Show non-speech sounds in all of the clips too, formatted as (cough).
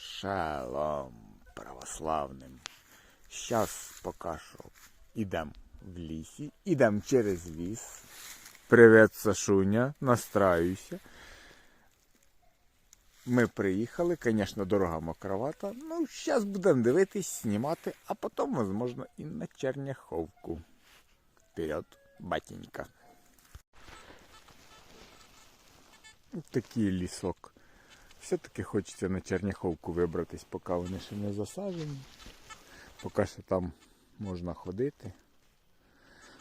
Шалом православним. Щас поки що ідемо в лісі, ідемо через ліс. Привіт, Сашуня, настраюся. Ми приїхали, звісно, дорога мокровата. Ну, зараз будемо дивитись, знімати, а потім, можливо, і на Черняховку. Вперед, батенька. Ось Такий лісок. Все-таки хочеться на Черняховку вибратись, поки вони ще не засаджені. Поки що там можна ходити.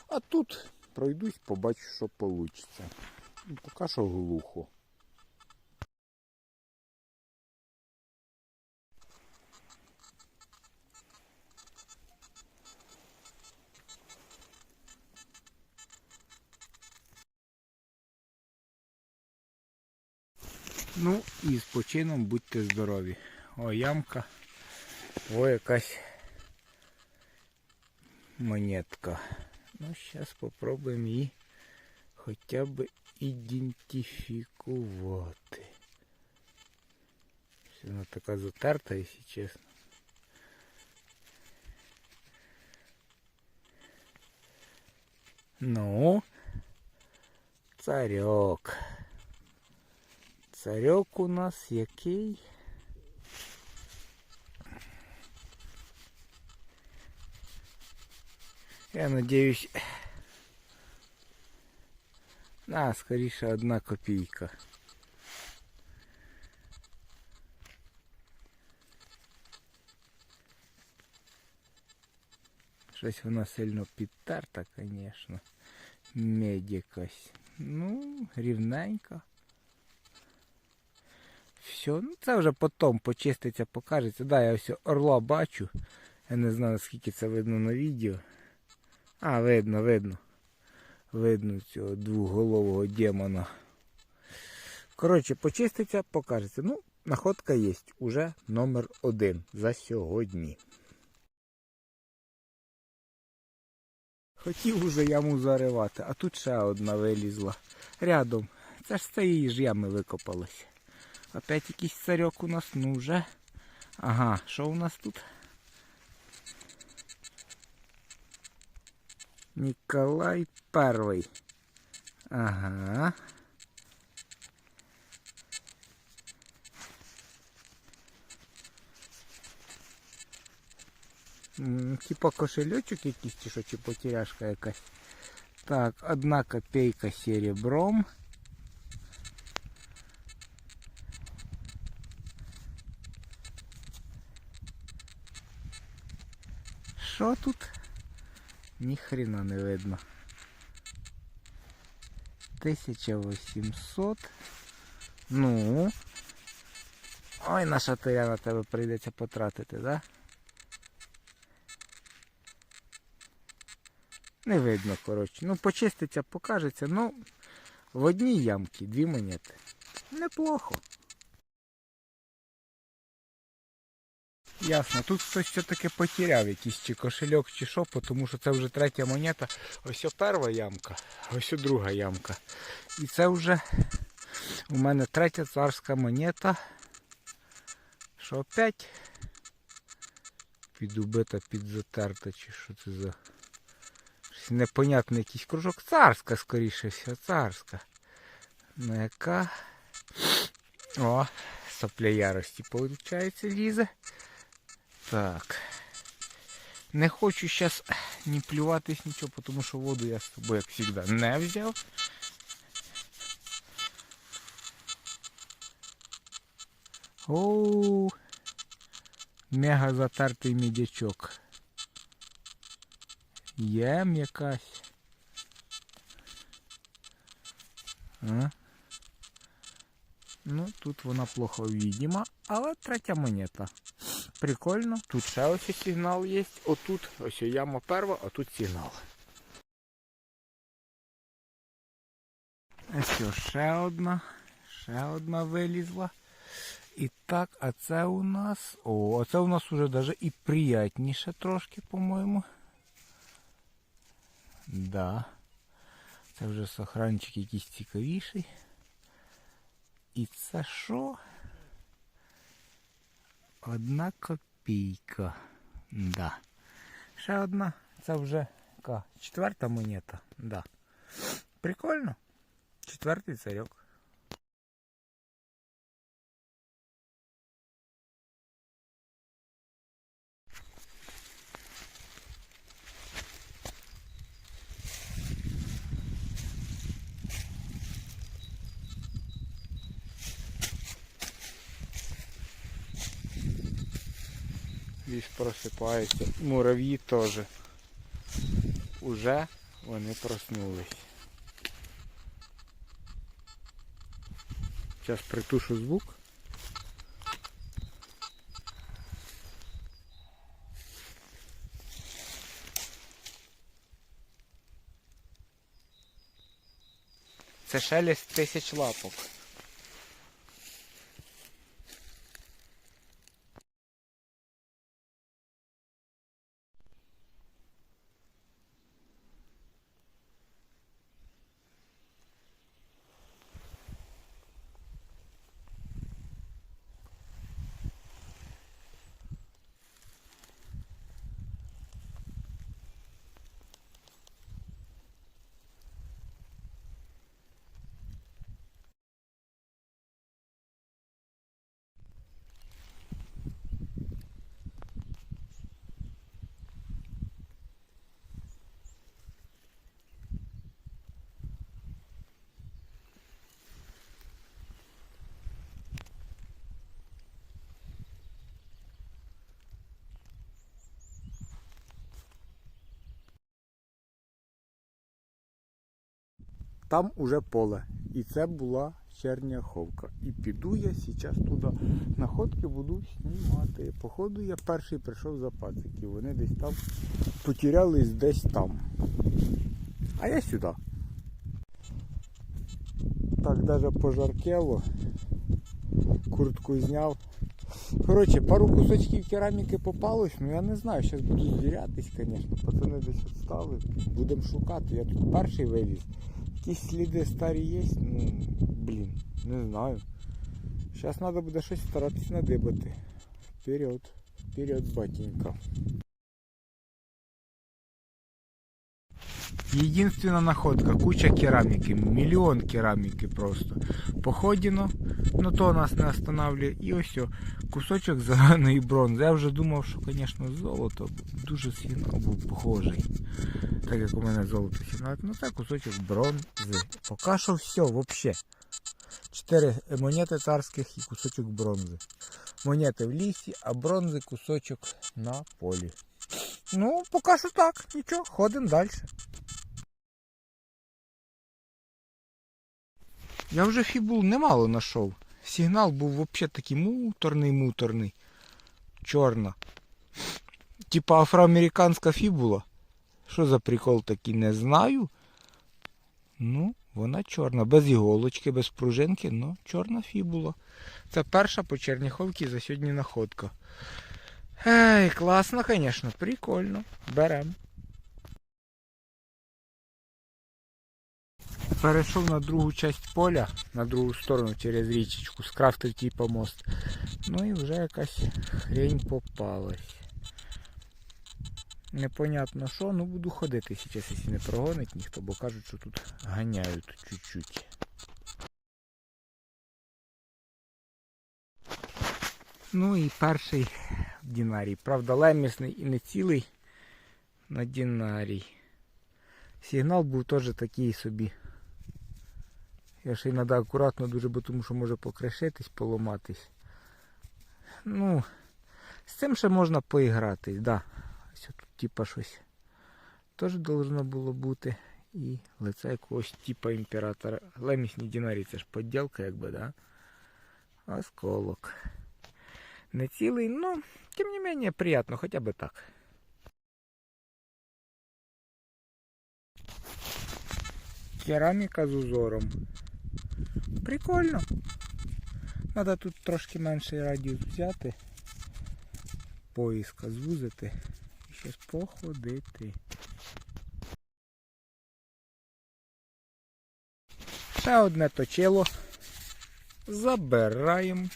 А тут пройдусь, побачу, що вийде. Поки що глухо. Ну і з почином будьте здорові. О, ямка. О, якась монетка. Ну, зараз спробуємо її хоча б ідентифікувати. Вона така затерта, якщо чесно. Ну, царьок. Царьок у нас який? Я надіюсь. На, скоріше одна копійка. Щось вона сильно підтерта, звісно. Медь якась. Ну, рівненька. Все, ну це вже потім почиститься, покажеться. Да, я ось орла бачу. Я не знаю, наскільки це видно на відео. А, видно, видно. Видно цього двохголового демона. Коротше, почиститься, покажеться. Ну, находка є. Уже номер один за сьогодні. Хотів уже яму заривати, а тут ще одна вилізла. Рядом. Це ж з цієї ж ями викопалася. Опять якийсь царьок у нас, ну вже. Ага, що у нас тут? Ніколай Перший. Ага. Типа кошельочок якийсь чи що, чи потеряшка якась. Так, одна копейка серебром. Що тут? Ні хрена не видно. 1800. Ну. Ой, наша тиря на тебе прийдеться потратити, да? Не видно, коротше. Ну, почиститься, покажеться. Ну, в одній ямці дві монети. Неплохо. Ясно, тут хтось все-таки потеряв якийсь чи кошельок, чи що, тому що це вже третя монета. Ось перша ямка, ось друга ямка. І це вже у мене третя царська монета. Що опять підубита, підзатерта, чи що це за щось непонятний якийсь кружок. Царська, скоріше все, царська. Ну яка. О, сопля ярості, виходить, лізе. Так. Не хочу зараз не плюватись нічого, тому що воду я з собою, як завжди, не взяв. Оу, мега затертий мідячок. Єм якась. А? Ну, тут вона плохо відіма, але третя монета. Прикольно. Тут ще ось сигнал є. Отут ось яма перша, а тут сигнал. Ось ще одна. Ще одна вилізла. І так, а це у нас... О, а це у нас уже даже і приятніше трошки, по-моєму. Да. Це вже сохранчик якийсь цікавіший. І це що? Одна копійка. Да. Ще одна. Це вже ка. Четверта монета. Да. Прикольно. Четвертий царьок. Ліс просипається. Мурав'ї теж. Уже вони проснулись. Зараз притушу звук. Це шелест тисяч лапок. Там уже поле. І це була черняховка. І піду я зараз туди находки буду знімати. Походу я перший прийшов за пациків. Вони десь там потерялись десь там. А я сюди. Так, даже пожаркело. Куртку зняв. Коротше, пару кусочків кераміки попалось, ну я не знаю, зараз буду звірятись, звісно. Пацани десь відстали. Будемо шукати. Я тут перший виліз. Якісь сліди старі є, ну, блін, не знаю. Зараз треба буде щось старатись надибати. Вперед, вперед, батенька. Единственная находка, куча керамики, миллион керамики просто. Походіно, но то нас не останавливає. І ось о, кусочок (laughs) зеленої бронзи. Я вже думав, що, звісно, золото дуже сильно був похожий. Так як у мене золото 17, ну це кусочок бронзи. Поки що все, взагалі. Чотири монети царських і кусочок бронзи. Монети в лісі, а бронзи кусочок на полі. Ну, поки що так, нічого, ходимо далі. Я вже фібул немало знайшов. Сигнал був взагалі такий муторний-муторний. Чорна. Типа афроамериканська фібула. Що за прикол такий, не знаю. Ну, вона чорна. Без іголочки, без пружинки, ну, чорна фібула. Це перша по Черняховці за сьогодні находка. Ей, класно, звісно, прикольно. Берем. Перейшов на другу часть поля, на другу сторону через річечку, скрафтив типа мост. Ну і вже якась хрень попалась. Непонятно що, ну буду ходити якщо не прогонить ніхто, бо кажуть, що тут ганяють чуть-чуть. Ну і перший динарій. Правда, лемісний і не цілий на динарій. Сигнал був теж такий собі. Я ще й треба акуратно дуже, бо тому що може покришитись, поламатись. Ну, з цим ще можна поігратись, да. Ось тут типа щось теж должно було бути. І лице якогось типа імператора. Лемісні динарій, це ж подділка, якби, да? Осколок. Не цілий, но тем не менее приятно, хотя бы так. Кераміка з узором. Прикольно. Надо тут трошки менший радіус взяти. Поїска звузити. І щось походити. Ще одне точило. Забираємо.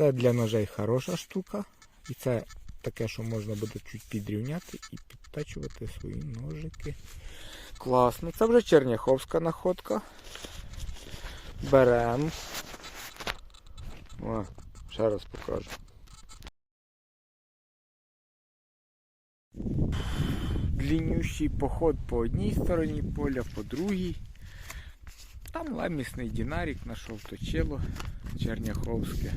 Це для ножей хороша штука. І це таке, що можна буде чуть підрівняти і підтачувати свої ножики. Класно. Це вже черняховська находка. Беремо. Ще раз покажу. Длиннющий поход по одній стороні поля, по другій. Там ламісний динарік знайшов точило черняховське.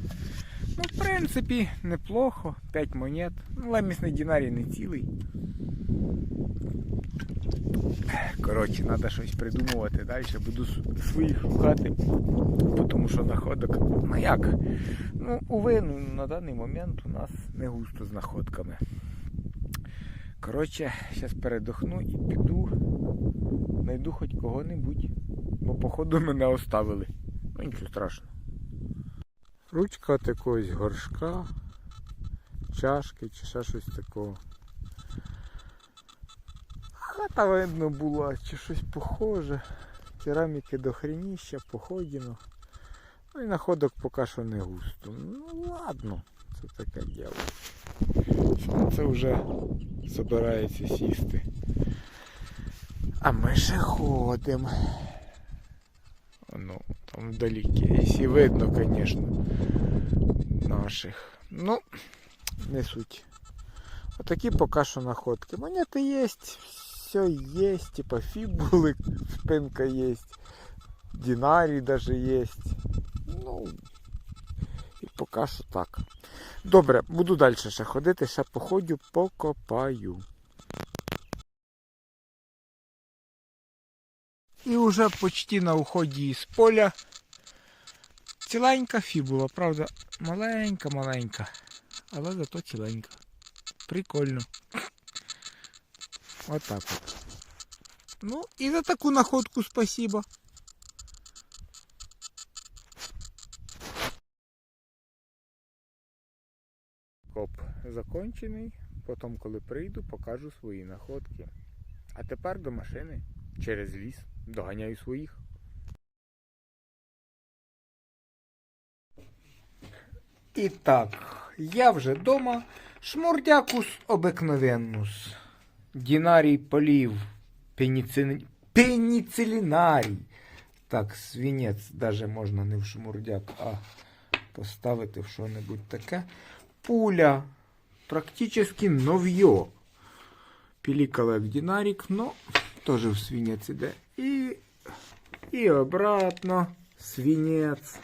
Ну, в принципі, неплохо. 5 монет. Ну, ламісний динарій не цілий. Коротше, треба щось придумувати далі. Буду своїх шукати. Тому що находок. Ну як? Ну, уви, ну, на даний момент у нас не густо з находками. Коротше, зараз передохну і піду. Найду хоч кого-небудь. Бо походу мене оставили. Ну нічого страшного. Ручка от якогось горшка, чашки чи ще щось такого. Хата видно була, чи щось похоже. Кераміки до хреніща, походіно. Ну і находок поки що не густо. Ну ладно, це таке діло. Сонце вже збирається сісти. А ми ще ходимо. Ну, там вдалеке. Якщо видно, звісно, наших. Ну, не суть. Отакі поки що находки. Монети є, все є, типа фібули, спинка є, динарій даже є. Ну, і поки що так. Добре, буду далі ще ходити, ще походю, покопаю. І вже почти на уході з поля. Ціленька фібула, правда, маленька-маленька, але зато ціленька. Прикольно. Отак от. Ну, і за таку находку спасибо. Коп закончений. Потім, коли прийду, покажу свої находки. А тепер до машини через ліс. Доганяю своїх. І так, я вже вдома. Шмурдякус обикновеннус. Дінарій полів. Пеніци... Пеніцилінарій. Так, свінець даже можна не в шмурдяк, а поставити в що-небудь таке. Пуля. Практически нов'є. Пілікала як динарік, но теж в свинець іде. І, і обратно свинець.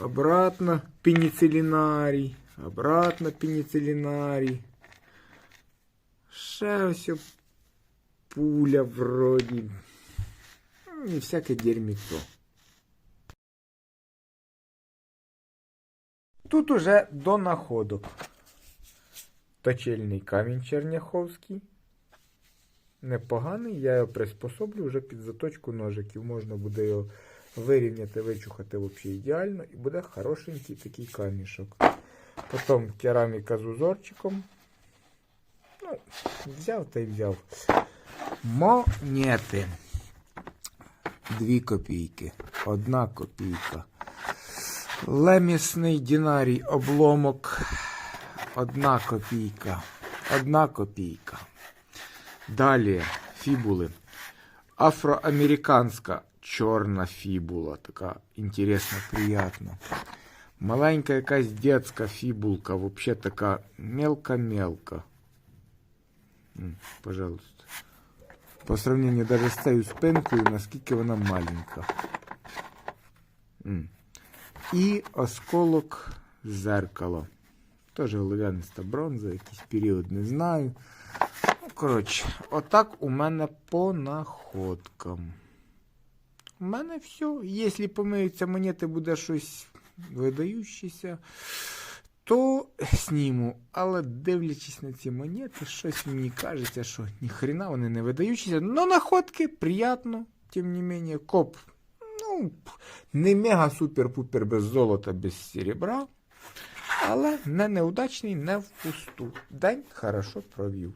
Обратно пеніцилінарій. Обратно пеніцилінарій. Ще ось пуля вроді. Ну, І всяке дерьміцо. Тут уже до находок. Точильний камінь Черняховський. Непоганий, я його приспособлю вже під заточку ножиків. Можна буде його вирівняти, вичухати взагалі ідеально і буде хорошенький такий камішок. Потім кераміка з узорчиком. Ну, взяв та й взяв. Монети. Дві копійки. Одна копійка. Лемісний динарій обломок. Одна копійка. Одна копійка. Далі фібули. Афроамериканська чорна фібула. Така інтересна, приятна. Маленька якась детська фібулка. Вообще така мелка-мелка. М, Пожалуйста. По сравнению даже з цією спинкою, наскільки вона маленька. М. І осколок зеркала. Теж олов'яниста бронза, якийсь період не знаю. Ну, коротше, отак у мене по находкам. У мене все. Якщо помиються монети, буде щось видаючеся, то сніму. Але дивлячись на ці монети, щось мені кажеться, що ніхрена вони не видаючися. Но находки приятно, тим не менее. Коп, ну, не мега-супер-пупер без золота, без серебра. Але не неудачний, не впусту. День хорошо провів.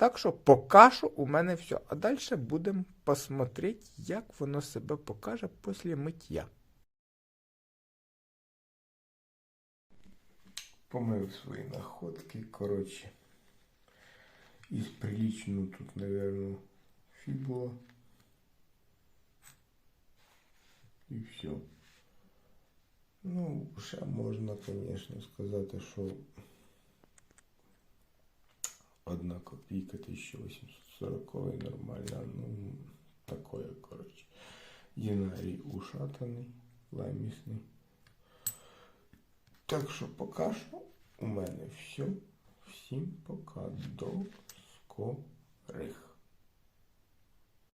Так що поки у мене все. А далі будемо посмотреть, як воно себе покаже після миття. Помив свої находки, коротше. Із прилічну тут, наверное, фібула. І все. Ну, ще можна, звісно, сказати, що одна копійка 1840 нормальна, ну, такое, коротше. Динарій ушатаний, ламісний. Так що поки що у мене все. Всім пока. До скорих.